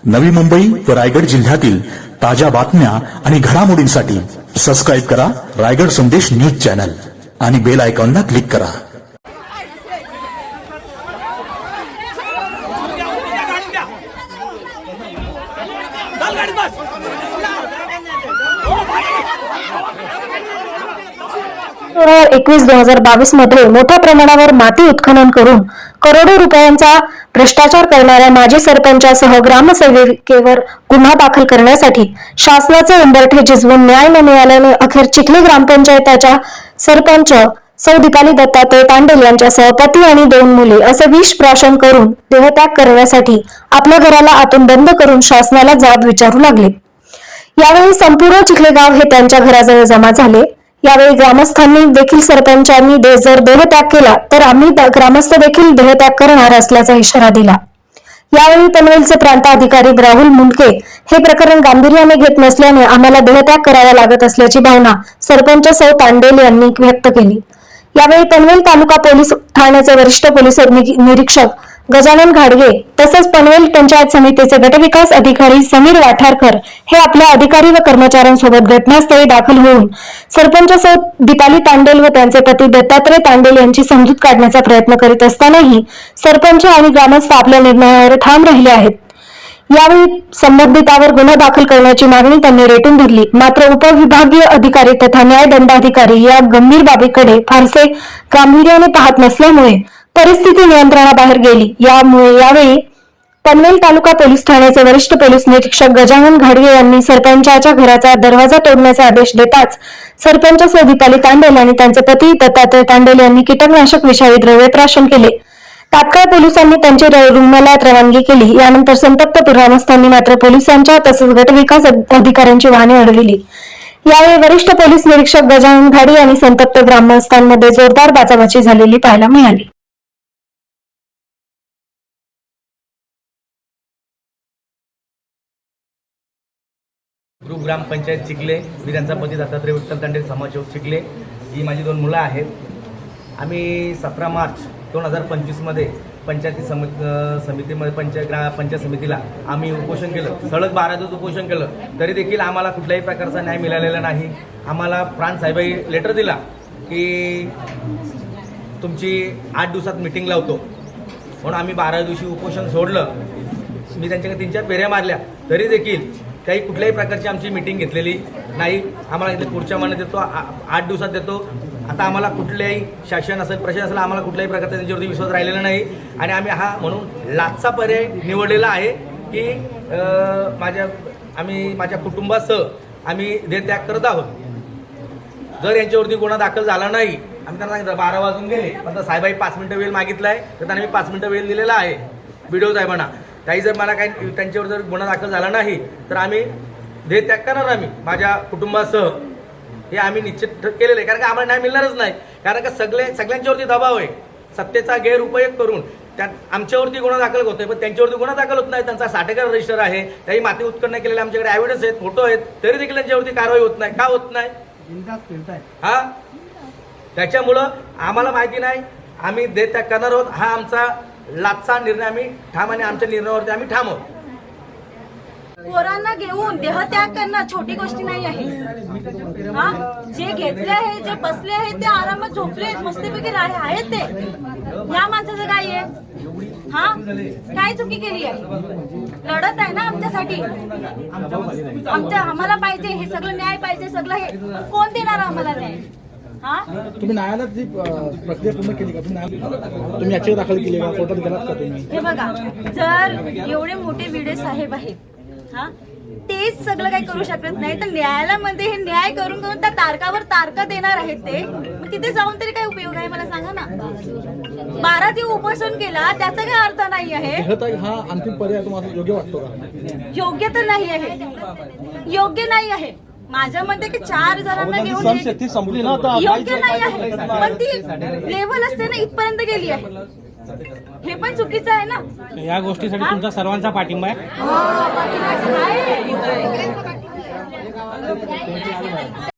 नवी मुंबई व रायगड जिल्ह्यातील ताज्या बातम्या आणि घडामोडींसाठी सबस्क्राईब करा रायगड संदेश न्यूज चॅनल आणि बेल आयकॉनला क्लिक करा. एकवीस दोन हजार बावीसमध्ये मोठ्या प्रमाणावर माती उत्खनन करून करोडो रुपयांचा भ्रष्टाचार करणाऱ्या माजी सरपंचासह ग्रामसेविकेवर गुन्हा दाखल करण्यासाठी शासनाचे उंबरठे झिजवून न्याय न मिळाल्याने अखेर चिखली ग्रामपंचायताच्या सरपंच सौ दीपाली दत्तात्रय तांडेल यांच्यासह पती आणि दोन मुले असे विष प्राशन करून देहत्याग करण्यासाठी आपल्या घराला आतून बंद करून शासनाला जाब विचारू लागले. यावेळी संपूर्ण चिखले गाव हे त्यांच्या घराजवळ जमा झाले. यावेळी ग्रामस्थांनी देखील सरपंचांनी दे- जर देहत्याग केला तर आम्ही ग्रामस्थ देखील देहत्याग करणार असल्याचा इशारा दिला. यावेळी पनवेलचे प्रांत अधिकारी राहुल मुंडके हे प्रकरण गांभीर्याने घेत नसल्याने आम्हाला देहत्याग करावा लागत असल्याची भावना सरपंच सौ तांडेल यांनी व्यक्त केली. यावेळी पनवेल तालुका पोलीस ठाण्याचे वरिष्ठ पोलीस निरीक्षक गजानन घाडगे तसेच पनवेल पंचायत समितीचे गटविकास अधिकारी समीर वाठारकर हे आपल्या अधिकारी व कर्मचाऱ्यांसोबत घटनास्थळी दाखल होऊन सरपंच सौ दीपाली तांडेल व त्यांचे पती दत्तात्रय तांडेल यांची समजूत काढण्याचा प्रयत्न करीत असतानाही सरपंच आणि ग्रामस्थ आपल्या निर्णयावर ठाम राहिले आहेत. यावेळी संबंधितावर गुन्हा दाखल करण्याची मागणी त्यांनी रेटून धरली. मात्र उपविभागीय अधिकारी तथा न्याय दंडाधिकारी या गंभीर बाबीकडे फारसे गांभीर्याने पाहत नसल्यामुळे परिस्थिती नियंत्रणाबाहेर गेली. यामुळे यावेळी पनवेल तालुका पोलीस ठाण्याचे वरिष्ठ पोलीस निरीक्षक गजानन घाडगे यांनी सरपंचाच्या घराचा दरवाजा तोडण्याचे आदेश देताच सरपंच दीपाली तांडेल आणि त्यांचे पती दत्तात्रय तांडेल यांनी कीटकनाशक विषारी द्रव्य प्राशन केले. तात्काळ पोलिसांनी त्यांची रुग्णालयात रवानगी केली. यानंतर संतप्त ग्रामस्थांनी मात्र पोलिसांच्या तसंच गटविकास अधिकाऱ्यांची वाहने अडविली. यावेळी वरिष्ठ पोलीस निरीक्षक गजानन घाडी आणि संतप्त ग्रामस्थांमध्ये जोरदार बाचाबाची झालेली पाहायला मिळाली. गुरु ग्रामपंचायत चिखले. मी त्यांचा पती दत्तात्रय विठ्ठल तांडे समाजसेवक चिखले. ही माझी दोन मुलं आहेत. आम्ही सतरा मार्च दोन हजार पंचवीसमध्ये पंचायती सम समितीमध्ये पंचायत ग्रा पंचायत समितीला आम्ही उपोषण केलं. सलग बारा दिवस उपोषण केलं. तरी देखील आम्हाला कुठल्याही प्रकारचा न्याय मिळालेला नाही. आम्हाला प्रांत साहेबाई लेटर दिला की तुमची आठ दिवसात मिटिंग लावतो. म्हणून आम्ही बारा दिवशी उपोषण सोडलं. मी त्यांच्याकडे तीन चार पेऱ्या मारल्या. तरी देखील काही कुठल्याही प्रकारची आमची मिटिंग घेतलेली नाही. आम्हाला इथे पुढच्या महिन्यात देतो आ- आठ दिवसात देतो. आता आम्हाला कुठल्याही शासन असेल प्रशासन असेल आम्हाला कुठल्याही प्रकारचा त्यांच्यावरती विश्वास राहिलेला नाही. आणि आम्ही हा म्हणून लाचचा पर्याय निवडलेला आहे की माझ्या आम्ही माझ्या कुटुंबासह आम्ही देहत्याग करत आहोत. जर यांच्यावरती गुन्हा दाखल झाला नाही आम्ही त्यांना सांगितलं बारा वाजून गेले. पण साहेबाई पाच मिनिटं वेळ मागितलाय तर त्यांना मी पाच मिनिटं वेळ दिलेला आहे. व्हिडिओ साहेबांना. काही जर मला काही त्यांच्यावर जर गुन्हा दाखल झाला नाही तर आम्ही त्याग करणार आम्ही माझ्या कुटुंबासह. हे आम्ही निश्चित केलेलं आहे. कारण का आम्हाला न्याय मिळणारच नाही. कारण का सगळे सगळ्यांच्यावरती दबाव आहे. सत्तेचा गैरउपयोग करून त्या आमच्यावरती गुन्हा दाखल होतोय पण त्यांच्यावरती गुन्हा दाखल होत नाही. त्यांचा साठेकर रजिस्टर आहे. काही माती उत्खनन केलेले आमच्याकडे एव्हिडन्स आहेत फोटो आहेत. तरी देखील त्यांच्यावरती कारवाई होत नाही. का होत नाही? हा? त्याच्यामुळं आम्हाला माहिती नाही. आम्ही देत त्या करणार आहोत. हा आमचा लाचचा निर्णय आम्ही ठाम आणि आमच्या निर्णयावरती आम्ही ठाम आहोत. पोरांना घेऊन देहत्याग करणं छोटी गोष्टी नाही आहे. हा? जे घेतले आहे जे बसले आहे ते आरामात झोपले आहेत मस्तपैकी आहेत ते. या माणसाचं काय आहे? हा? काय चुकी केली आहे? लढत आहे ना आमच्यासाठी? आमच्या आम्हाला पाहिजे हे सगळं न्याय पाहिजे सगळं हे कोण देणार आम्हाला न्याय? तुम्ही न्यायालयात जी प्रक्रिया पूर्ण केली का? तुम्ही तुम्ही याचिका दाखल केली का? कोर्टात गेलात का तुम्ही? हे बघा जर एवढे मोठे विडे साहेब आहेत हा तेच सगळं काही करू शकत नाही तर न्यायालयामध्ये हे न्याय करून करून त्या तारकावर तारका देणार आहेत ते. मग तिथे जाऊन तरी काय उपयोग आहे मला सांगा ना? बारा दिवस उपोषण केला त्याचा काय अर्थ नाही आहे? हा अंतिम पर्याय तुम्हाला योग्य वाटतो का? योग्य तर नाही आहे. योग्य नाही आहे. माझ्या मते की चार जणांना घेऊन हे- संपली ना योग्य नाही आहे. पण ती लेवल असते ना इथपर्यंत गेली आहे. हे पण चुकीचं आहे ना? या गोष्टीसाठी तुमचा सर्वांचा पाठिंबा आहे. आहे.